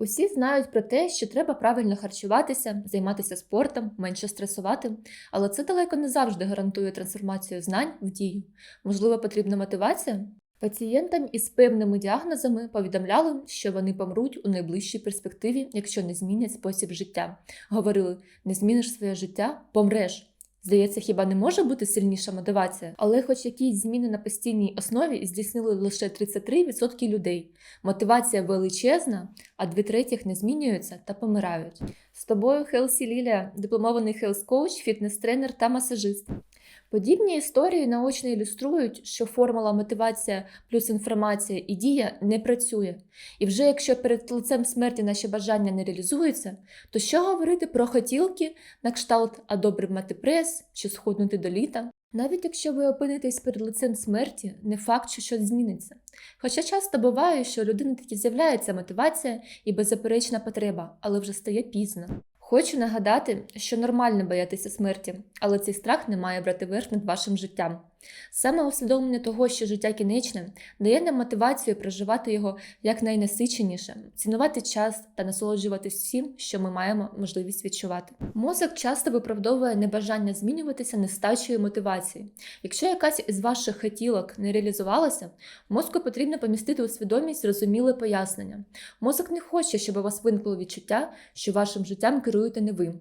Усі знають про те, що треба правильно харчуватися, займатися спортом, менше стресувати, але це далеко не завжди гарантує трансформацію знань в дію. Можливо, потрібна мотивація? Пацієнтам із певними діагнозами повідомляли, що вони помруть у найближчій перспективі, якщо не змінять спосіб життя. Говорили: не зміниш своє життя, помреш. Здається, хіба не може бути сильніша мотивація? Але хоч якісь зміни на постійній основі здійснили лише 33% людей. Мотивація величезна, а дві третіх не змінюються та помирають. З тобою Хелсі Лілія, дипломований хелс-коуч, фітнес-тренер та масажист. Подібні історії наочно ілюструють, що формула мотивація плюс інформація і дія не працює. І вже якщо перед лицем смерті наші бажання не реалізуються, то що говорити про хотілки на кшталт а добре мати прес чи схуднути до літа? Навіть якщо ви опинитесь перед лицем смерті, не факт, що щось зміниться. Хоча часто буває, що у людини таки з'являється мотивація і беззаперечна потреба, але вже стає пізно. Хочу нагадати, що нормально боятися смерті, але цей страх не має брати верх над вашим життям. Саме усвідомлення того, що життя кінечне, дає нам мотивацію проживати його якнайнасиченіше, цінувати час та насолоджуватись всім, що ми маємо можливість відчувати. Мозок часто виправдовує небажання змінюватися нестачою мотивації. Якщо якась із ваших хотілок не реалізувалася, мозку потрібно помістити у свідомість зрозуміле пояснення. Мозок не хоче, щоб у вас виникло відчуття, що вашим життям керуєте не ви.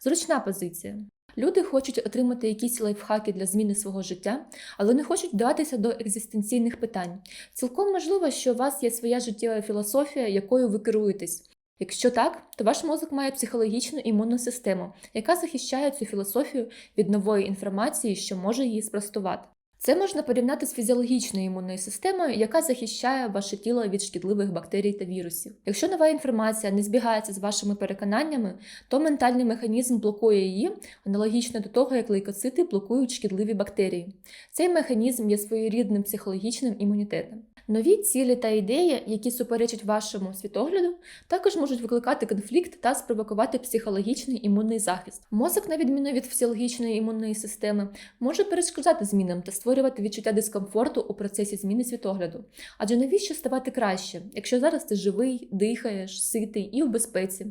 Зручна позиція. Люди хочуть отримати якісь лайфхаки для зміни свого життя, але не хочуть вдатися до екзистенційних питань. Цілком можливо, що у вас є своя життєва філософія, якою ви керуєтесь. Якщо так, то ваш мозок має психологічну імунну систему, яка захищає цю філософію від нової інформації, що може її спростувати. Це можна порівняти з фізіологічною імунною системою, яка захищає ваше тіло від шкідливих бактерій та вірусів. Якщо нова інформація не збігається з вашими переконаннями, то ментальний механізм блокує її аналогічно до того, як лейкоцити блокують шкідливі бактерії. Цей механізм є своєрідним психологічним імунітетом. Нові цілі та ідеї, які суперечать вашому світогляду, також можуть викликати конфлікт та спровокувати психологічний імунний захист. Мозок, на відміну від фізіологічної імунної системи, може перешкоджати змінам та створювати відчуття дискомфорту у процесі зміни світогляду. Адже навіщо ставати краще, якщо зараз ти живий, дихаєш, ситий і в безпеці?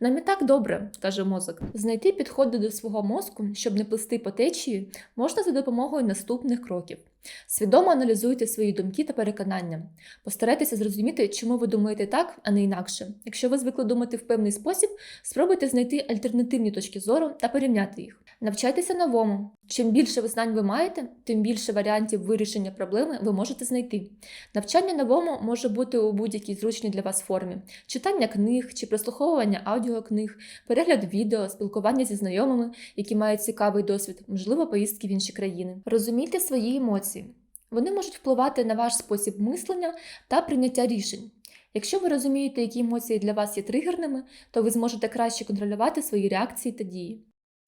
Нам і так добре, каже мозок. Знайти підходи до свого мозку, щоб не плисти по течії, можна за допомогою наступних кроків. Свідомо аналізуйте свої думки та переконання. Постарайтеся зрозуміти, чому ви думаєте так, а не інакше. Якщо ви звикли думати в певний спосіб, спробуйте знайти альтернативні точки зору та порівняти їх. Навчайтеся новому. Чим більше знань ви маєте, тим більше варіантів вирішення проблеми ви можете знайти. Навчання новому може бути у будь-якій зручній для вас формі: читання книг чи прослуховування аудіокниг, перегляд відео, спілкування зі знайомими, які мають цікавий досвід, можливо, поїздки в інші країни. Розумійте свої емоції. Вони можуть впливати на ваш спосіб мислення та прийняття рішень. Якщо ви розумієте, які емоції для вас є тригерними, то ви зможете краще контролювати свої реакції та дії.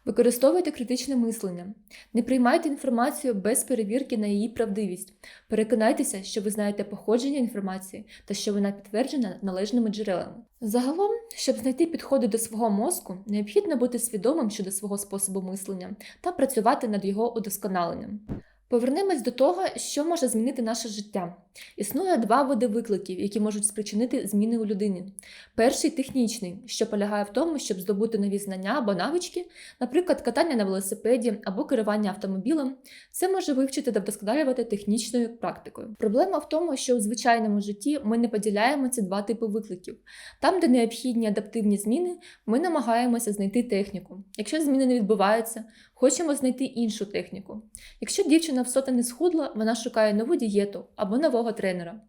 Використовуйте критичне мислення. Не приймайте інформацію без перевірки на її правдивість. Переконайтеся, що ви знаєте походження інформації та що вона підтверджена належними джерелами. Загалом, щоб знайти підходи до свого мозку, необхідно бути свідомим щодо свого способу мислення та працювати над його удосконаленням. Повернемось до того, що може змінити наше життя. Існує два види викликів, які можуть спричинити зміни у людині. Перший технічний, що полягає в тому, щоб здобути нові знання або навички, наприклад, катання на велосипеді або керування автомобілем. Це може вивчити та вдосконалювати технічною практикою. Проблема в тому, що у звичайному житті ми не поділяємо ці два типи викликів. Там, де необхідні адаптивні зміни, ми намагаємося знайти техніку. Якщо зміни не відбуваються, хочемо знайти іншу техніку. Якщо дівчина в сота не схудла, вона шукає нову дієту або нового тренера.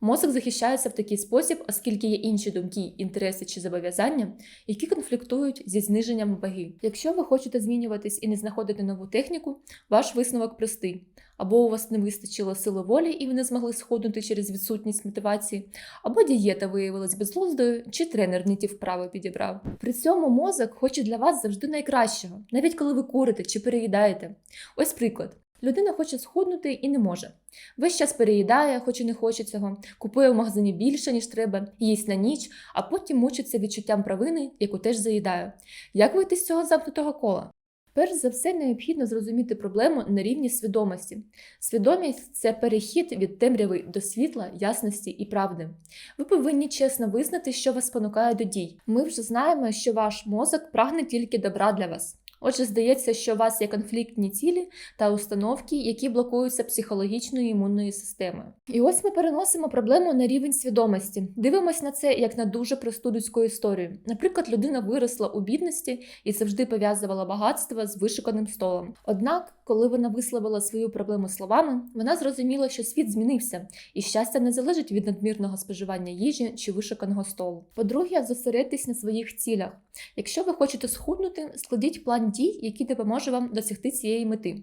Мозок захищається в такий спосіб, оскільки є інші думки, інтереси чи зобов'язання, які конфліктують зі зниженням ваги. Якщо ви хочете змінюватись і не знаходити нову техніку, ваш висновок простий. Або у вас не вистачило сили волі і ви не змогли сходнути через відсутність мотивації, або дієта виявилась безглуздою, чи тренер не ті вправи підібрав. При цьому мозок хоче для вас завжди найкращого, навіть коли ви курите чи переїдаєте. Ось приклад. Людина хоче схуднути і не може. Весь час переїдає, хоч і не хоче цього, купує в магазині більше, ніж треба, їсть на ніч, а потім мучиться відчуттям провини, яку теж заїдає. Як вийти з цього замкнутого кола? Перш за все, необхідно зрозуміти проблему на рівні свідомості. Свідомість це перехід від темряви до світла, ясності і правди. Ви повинні чесно визнати, що вас спонукає до дій. Ми вже знаємо, що ваш мозок прагне тільки добра для вас. Отже, здається, що у вас є конфліктні цілі та установки, які блокуються психологічною імунною системою. І ось ми переносимо проблему на рівень свідомості. Дивимось на це як на дуже просту людську історію. Наприклад, людина виросла у бідності і завжди пов'язувала багатство з вишиканим столом. Однак, коли вона висловила свою проблему словами, вона зрозуміла, що світ змінився, і щастя не залежить від надмірного споживання їжі чи вишуканого столу. По-друге, зосередьтесь на своїх цілях. Якщо ви хочете схуднути, складіть план дій, який допоможе вам досягти цієї мети.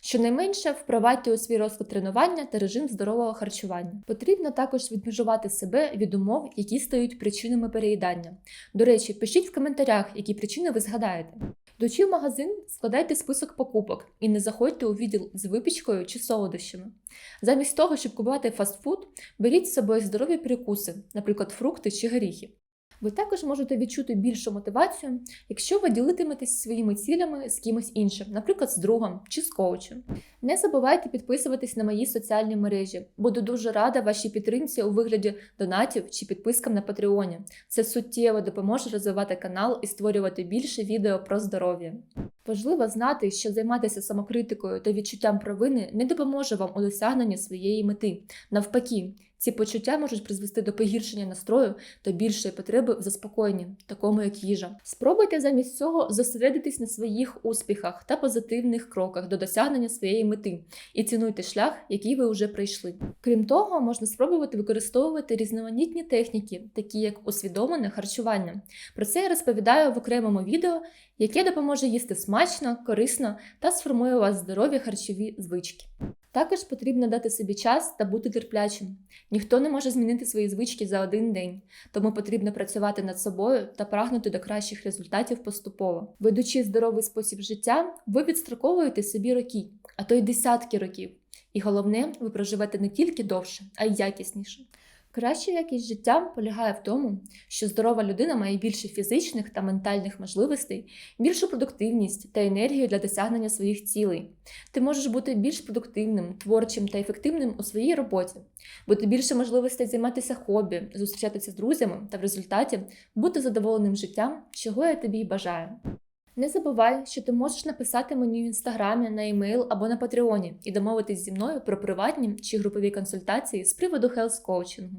Щонайменше впровадьте у свій розклад тренування та режим здорового харчування. Потрібно також відмежувати себе від умов, які стають причинами переїдання. До речі, пишіть в коментарях, які причини ви згадаєте. Йдучи в магазин, складайте список покупок і не заходьте у відділ з випічкою чи солодощами. Замість того, щоб купувати фастфуд, беріть з собою здорові перекуси, наприклад, фрукти чи горіхи. Ви також можете відчути більшу мотивацію, якщо ви ділитиметесь своїми цілями з кимось іншим, наприклад, з другом чи з коучем. Не забувайте підписуватись на мої соціальні мережі. Буду дуже рада вашій підтримці у вигляді донатів чи підпискам на Патреоні. Це суттєво допоможе розвивати канал і створювати більше відео про здоров'я. Важливо знати, що займатися самокритикою та відчуттям провини не допоможе вам у досягненні своєї мети. Навпаки, ці почуття можуть призвести до погіршення настрою та більшої потреби в заспокоєнні, такому як їжа. Спробуйте замість цього зосередитись на своїх успіхах та позитивних кроках до досягнення своєї мети і цінуйте шлях, який ви вже пройшли. Крім того, можна спробувати використовувати різноманітні техніки, такі як усвідомлене харчування. Про це я розповідаю в окремому відео, яке допоможе їсти смачно, корисно та сформує у вас здорові харчові звички. Також потрібно дати собі час та бути терплячим. Ніхто не може змінити свої звички за один день, тому потрібно працювати над собою та прагнути до кращих результатів поступово. Ведучи здоровий спосіб життя, ви відстроковуєте собі роки, а то й десятки років. І головне, ви проживете не тільки довше, а й якісніше. Краща якість життя полягає в тому, що здорова людина має більше фізичних та ментальних можливостей, більшу продуктивність та енергію для досягнення своїх цілей. Ти можеш бути більш продуктивним, творчим та ефективним у своїй роботі, бути більше можливостей займатися хобі, зустрічатися з друзями та в результаті бути задоволеним життям, чого я тобі й бажаю. Не забувай, що ти можеш написати мені в інстаграмі, на емейл або на Патреоні і домовитись зі мною про приватні чи групові консультації з приводу хелс коучингу.